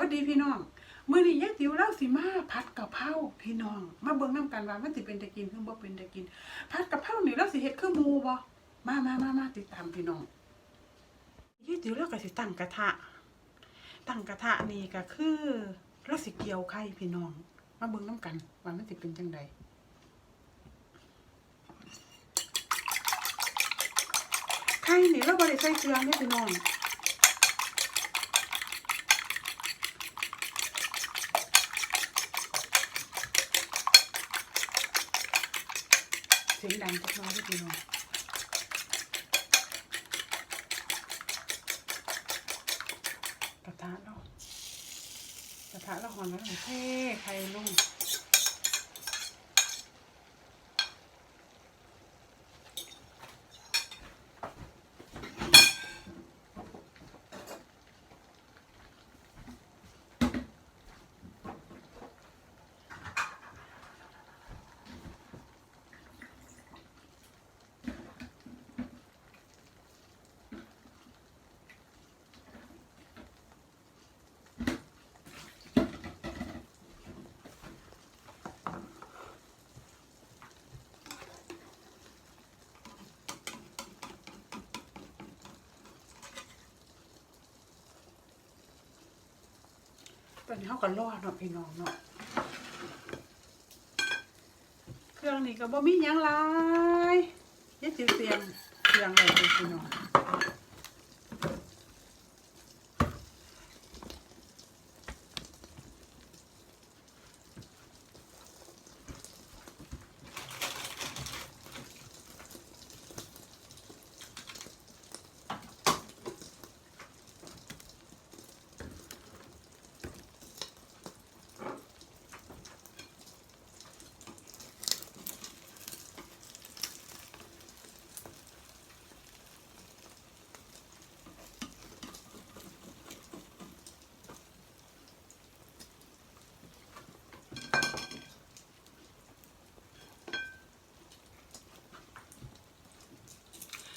วัสดีพี่น้องมื้อนี้ยายติ๋วเล่าสิมาผัดกะเพราพี่น้อง มาเบิ่งนํกันว่ามันสิเป็นตะกินหรือบ่เป็นตะกินผัดกะเพรานี่เราสิเฮ็ดคือหมู่บ่มามามามาติดตามพี่น้องยายติ๋วเราก็สิตั้งกระทะตั้งกระทะนี่ก็คือเราสิเกี่ยวไข่พี่น้อง มาเบิ่งนํกันว่ามันสิเป็นจังไดไข่นี่เราบ่ได้ใส่เครื่องเด้พี่น้อง สียงดังจักน้อยเด้อพี่น้องกระทะเนาะกระทะละหอนแล้วเท่ใครลุง ตอนนี้เขาก็รอดเนาะพี่น้องเนาะเครื่องนี้ก็บ่มีหยังหลายยายจิ๋วเตียงเสียงองไว้เป็นพี่น้อง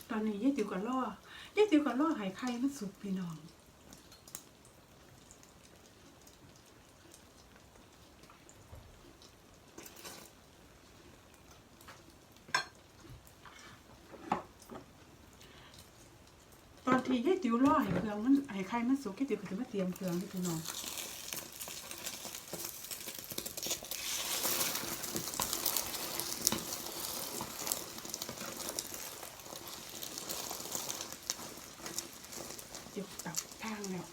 ตอนนี้ยายติ๋วก็รอยายติ๋วก็รอให้ไข่มันสุกพี่น้องตอนที่ยายติ๋วรอให้เครื่องมันให้ไข่มันสุกยายติ๋วก็จะมาเตรียมเครื่องพี่น้อง เดี๋ยวตับทางแล้ว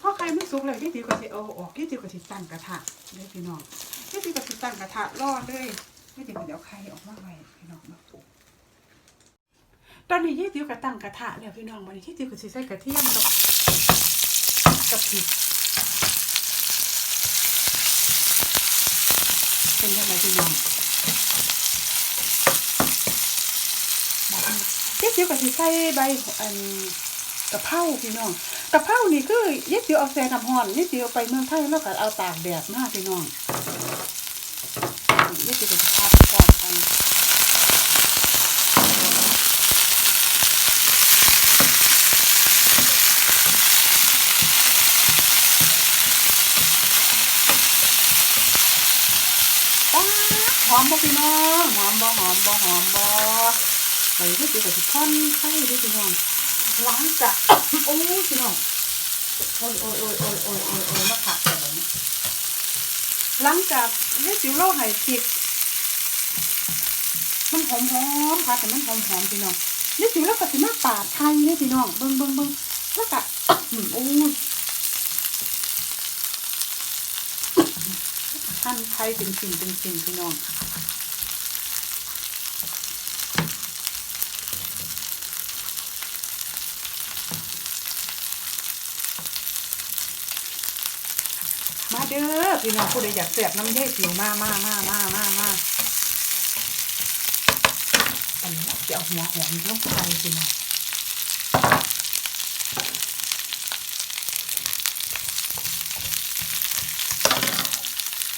พอไข่มัน สุกแล้วยายติ๋วก็สิเอาออกยายติ๋วก็สิตั้งกระทะเลยพี่น้องยายติ๋วก็สิตั้งกระทะรอเลยยายติ๋วก็เดี๋ยวไข่ออกมาไว้พี่น้องเนาะตอนนี้ยายติ๋วก็ตั้งกระทะแล้วพี่น้องวันนี้ยายติ๋วก็สิใส่กระเทียมกับกับพริกเป็นยังไงพี่น้องบอกให้ยายติ๋วก็สิใส่ใบอัน กะเพราพี่น้องกะเพรานี่คือยายติ๋วเอาแซ่น้ำร้อนยายติ๋วเอาไปเมืองไทยแล้วก็เอาตากแดดมาพี่น้องยายติ๋วก็จะพักก่อนกันหอมบ่พี่น้องหอมบ่หอมบ่หอมบ่ไปที่สิกับสิท่อนไข่ด้วยพี่น้อง ล้างกะโอ้ยพี่น้องโอ้ยโอ้ยโอ้ยโอ้ยโอ้ยโอ้ยโอ้ยมาขัดแบบนี้หลังจากได้จิ๋วโลไห้พริกมันหอมหอมผัดแต่มันหอมหอมพี่น้องนี่จิ๋วแล้วก็สิมาปาไข่เนี่พี่น้องเบิ่งเบิ่งเบิ่งแล้วก็อืมโอ้ยหั่นไข่เป็นสิ่งเป็นสิ่งพี่น้อง เด้อพี่น้องผู้ใดอยากแซ่บน้ำยายติ๋วมากมากมามามามาอันนี้จะเอาหัวหอมลงไปพี่น้อง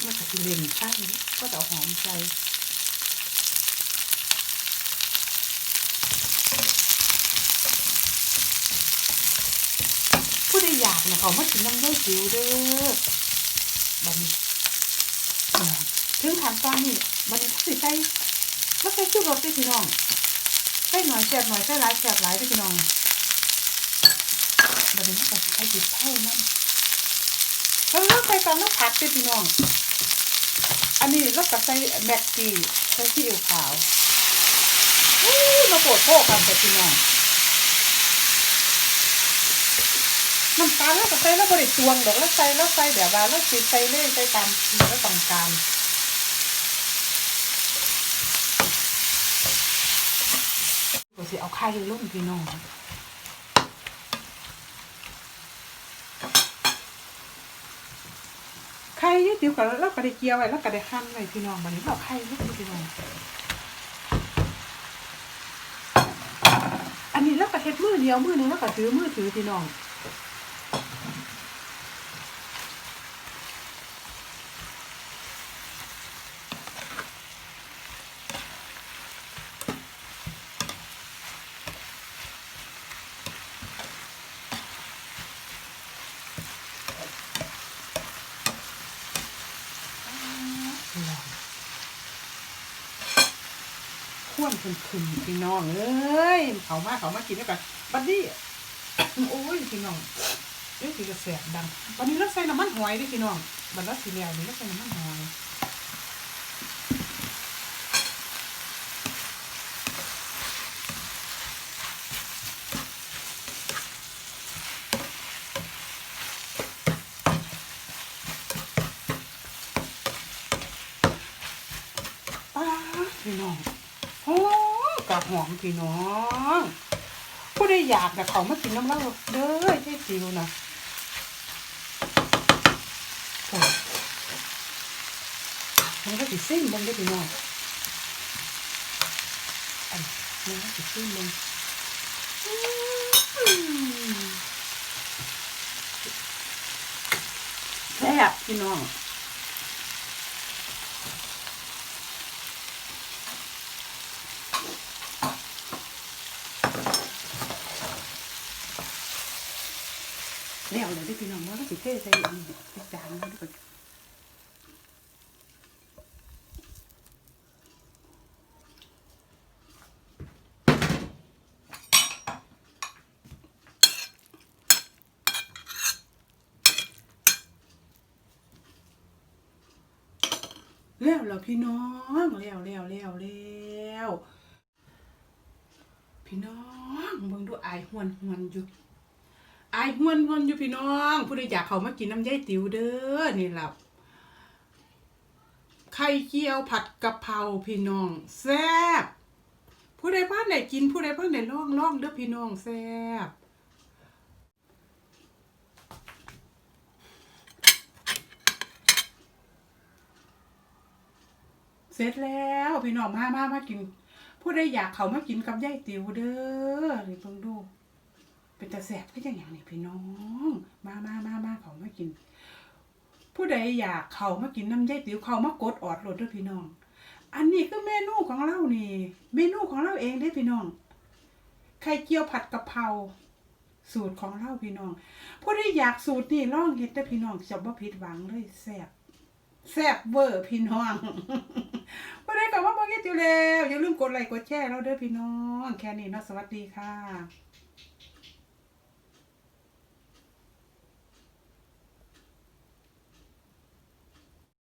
แล้วก็สิเล่นใช่ก็จะหอมใส่ผู้ใดอยากนะเขามากินน้ำยายติ๋วเด้อ บัดนี้พี่ถึงขั้นตอนนี้บันี้เขาสิใส่ก็ใส่ชูรสด้พี่น้องใส่หน่อยแซ่บหน่อยใส่หลายแซ่บหลายด้พี่น้องบัดนี้เขาก็ใส่ติดเท่านั้นแล้วเราใส่ตอนเราผัดด้พี่น้อง อันนี้เราก็ใส่แม็กกี้ใส่ซีอิ๊วขาวอู้มาปรดโทษกันแต่พี่น้อง น้ำตาลแล้วก็ใส่แล้วบริตวงดอกแล้วใส่แล้วใส่แบบว่าแล้วสิใส่เลยใส่ตามที่เราต้องการก็สิเอาไข่ลงพี่น้องไข่ยี่ติ๋วกับแล้วก็ได้เกียวไว้แล้วก็ได้หั่นไว้พี่น้องวันนี้เราไข่ลงพี่น้องอันนี้แล้วก็เฮ็ดมือเดียวมือนึงแล้วก็ถือมือถือพี่น้อง ข่วนขึ้นขึ้นพี่น้องเอ้ยเขามาเขามากินด้วยกันบัดนี้โอ้ยพี่น้องเอ้ยพี่กระแสบดังบัดนี้เราใส่น้ำมันหอยด้วยพี่น้องบัดนี้สีเหลียวนี่เราใส่น้ำมันหอยพี่น้อง หอมกับหอมพี่น้องผู้ใดอยากนะเขามากินน้ำเล้าเด้อใช่สิวนะมันก็สิซิ่งบังได้อพี่น้องอันมันก็สิซิ่งบังแซ่บพี่น้อง แล้วเลยได้พี่น้องว่าเราสิเทใส่อันนี้จานแล้วด้วยแล้วแล้วพี่น้องแล้วแล้วแล้วแล้วพี่น้องเบิ่งดูอายหวนหวนอยู่ อายหวนหวนอยู่พี่น้อง ผู้ใดอยากเขามากินน้ำยายติ๋วเด้อนี่หล่ะไข่เจียวผัดกะเพราพี่น้องแซ่บผู้ใดบ้านไหนกินผู้ใดบ้านไหนล่องล่องเด้อพี่น้องแซ่บเสร็จแล้วพี่น้องมามามากิน ผู้ใดอยากเขามากินกับยายติ๋วเด้อนี่เพิ่งดู เป็นตาแสบก็ยังอย่างนี้พี่น้อง มามามามาเขามากิน ผู้ใดอยากเขามากินน้ำยายติ๋วเขามากดออดรถด้วยพี่น้อง อันนี้คือเมนูของเรานี่ เมนูของเราเองได้พี่น้องไข่เจียวผัดกะเพราสูตรของเราพี่น้อง ผู้ใดอยากสูตรนี่ลองเฮ็ดได้พี่น้องจะบ่ผิดหวังเลยแซ่บแซ่บเวอร์พี่น้องผู้ใดก็ว่าบ่เฮ็ดอยู่แล้วอย่าลืมกดไลค์กดแชร์เราเด้อพี่น้อง แค่นี้เนาะสวัสดีค่ะ